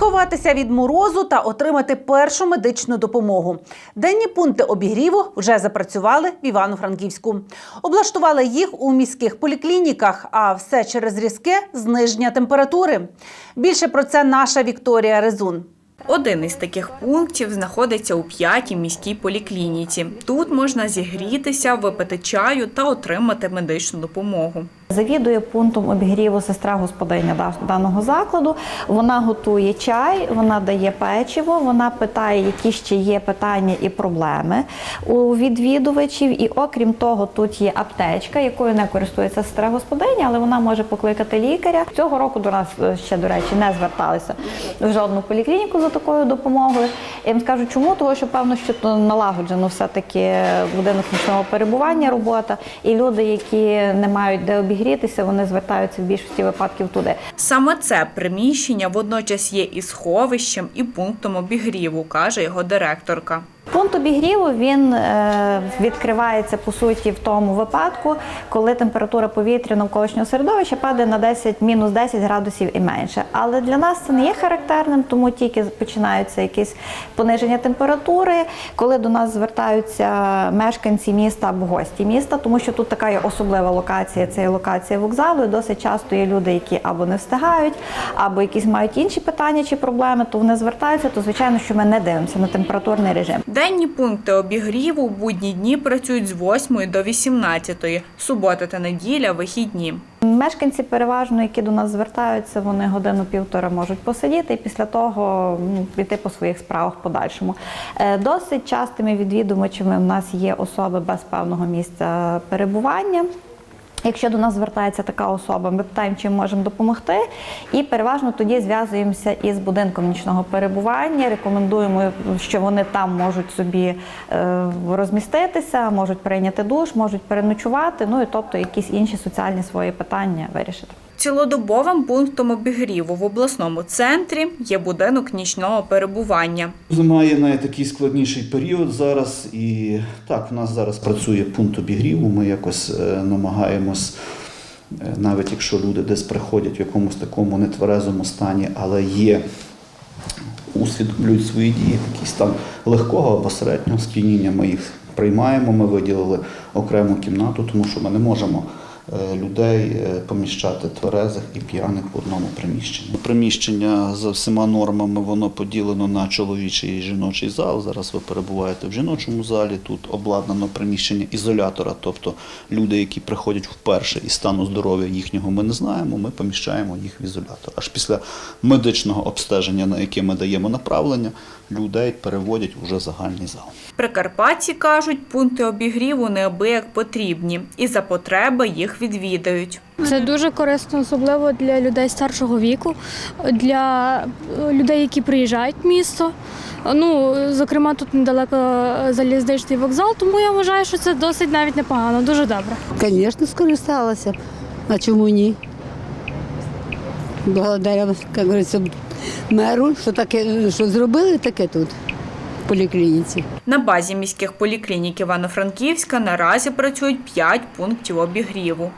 Сховатися від морозу та отримати першу медичну допомогу. Денні пункти обігріву вже запрацювали в Івано-Франківську. Облаштували їх у міських поліклініках, а все через різке зниження температури. Більше про це наша Вікторія Резун. Один із таких пунктів знаходиться у п'ятій міській поліклініці. Тут можна зігрітися, випити чаю та отримати медичну допомогу. Завідує пунктом обігріву сестра господиня даного закладу. Вона готує чай, вона дає печиво, вона питає, які ще є питання і проблеми у відвідувачів. І окрім того, тут є аптечка, якою не користується сестра господиня, але вона може покликати лікаря. Цього року до нас е, ще, до речі, не зверталися в жодну поліклініку за такою допомогою. Я вам скажу, чому? Тому що певно, що налагоджено все-таки будинок нічного перебування, робота, і люди, які не мають де обігрітися, вони звертаються в більшості випадків туди. Саме це приміщення водночас є і сховищем, і пунктом обігріву, каже його директорка. Пункт обігріву він е, відкривається по суті в тому випадку, коли температура повітря навколишнього середовища падає на 10, мінус 10 градусів і менше. Але для нас це не є характерним, тому тільки починаються якісь пониження температури, коли до нас звертаються мешканці міста або гості міста, тому що тут така є особлива локація. Це є локація вокзалу. І досить часто є люди, які або не встигають, або якісь мають інші питання чи проблеми, то вони звертаються. То звичайно, що ми не дивимося на температурний режим. Денні пункти обігріву в будні дні працюють з 8 до 18, субота та неділя вихідні. Мешканці переважно, які до нас звертаються, вони годину-півтора можуть посидіти і після того ну, піти по своїх справах подальшому. Е, Досить частими відвідувачами в нас є особи без певного місця перебування. Якщо до нас звертається така особа, ми питаємо, чим можемо допомогти, і переважно тоді зв'язуємося із будинком нічного перебування. Рекомендуємо, що вони там можуть собі е, розміститися, можуть прийняти душ, можуть переночувати. Ну і тобто якісь інші соціальні свої питання вирішити. Цілодобовим пунктом обігріву в обласному центрі є будинок нічного перебування. Зима найтакий складніший період зараз, і так, в нас зараз працює пункт обігріву. Ми якось е, намагаємось, е, навіть якщо люди десь приходять в якомусь такому нетверезому стані, але є, усвідомлюють свої дії, такий стан легкого або середнього сп'яніння. Ми їх приймаємо. Ми виділили окрему кімнату, тому що ми не можемо людей е, поміщати тверезих і п'яних в одному приміщенні. Приміщення за всіма нормами воно поділено на чоловічий і жіночий зал. Зараз ви перебуваєте в жіночому залі. Тут обладнано приміщення ізолятора, тобто люди, які приходять вперше і стану здоров'я їхнього ми не знаємо. Ми поміщаємо їх в ізолятор. Аж після медичного обстеження, на яке ми даємо направлення, людей переводять уже в загальний зал. Прикарпатці кажуть, пункти обігріву неабияк потрібні, і за потреби їх відвідають. Це дуже корисно, особливо для людей старшого віку, для е, людей, які приїжджають в місто. Ну, зокрема, тут недалеко залізничний вокзал, тому я вважаю, що це досить навіть непогано, дуже добре. Звісно, скористалася. А чому ні? Благодаря, як говориться, меру, що таке, що зробили таке тут, поліклініці. На базі міських поліклінік Івано-Франківська наразі працюють 5 пунктів обігріву.